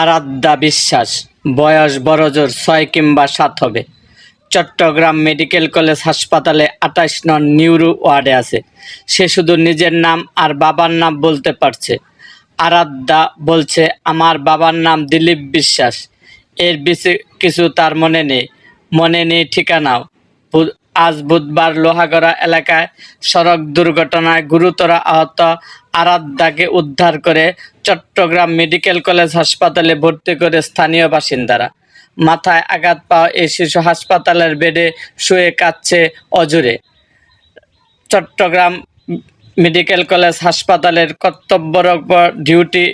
আরাধ্যা বিশ্বাস। বয়স বড়জোর ছয় কিংবা সাত হবে। চট্টগ্রাম মেডিকেল কলেজ হাসপাতালে আঠাশ নন নিউরো ওয়ার্ডে আছে। সে শুধু নিজের নাম আর বাবার নাম বলতে পারছে। আরাধ্যা বলছে, আমার বাবার নাম দিলীপ বিশ্বাস। এর বেশি কিছু তার মনে নেই। মনে নেই ঠিকানাও। আজ বুধবার লোহাগড়া এলাকায় সড়ক দুর্ঘটনায় গুরুতর আহত আরাধ্যাকে উদ্ধার করে চট্টগ্রাম মেডিকেল কলেজ হাসপাতালে ভর্তি করে স্থানীয় বাসিন্দারা। মাথায় আঘাত পাওয়া এই শিশু হাসপাতালের বেডে শুয়ে কাঁদছে অজুরে। চট্টগ্রাম মেডিকেল কলেজ হাসপাতালের কর্তব্যরত ডিউটি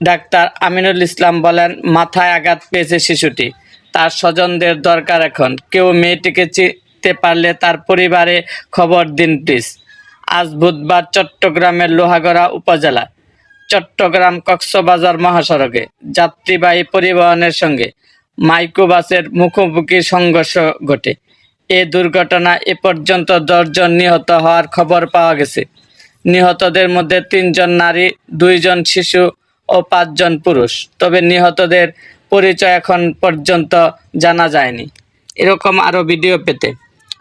ডাক্তার আমিনুল ইসলাম বলেন, মাথায় আঘাত পেয়েছে শিশুটি। তার স্বজনদের দরকার এখন। কেউ মেয়েটিকে চিনতে পারলে তার পরিবারে খবর দিন প্লিজ আজ বুধবার চট্টগ্রামের লোহাগড়া উপজেলা, চট্টগ্রাম কক্সবাজার মহাসড়কে যাত্রীবাহী পরিবহনের সঙ্গে মাইক্রোবাসের মুখোমুখি সংঘর্ষ ঘটে। এ দুর্ঘটনা এ পর্যন্ত দশজন নিহত হওয়ার খবর পাওয়া গেছে। নিহতদের মধ্যে তিনজন নারী, দুইজন শিশু ও পাঁচজন পুরুষ। তবে নিহতদের পরিচয় এখন পর্যন্ত জানা যায়নি। এরকম আরও ভিডিও পেতে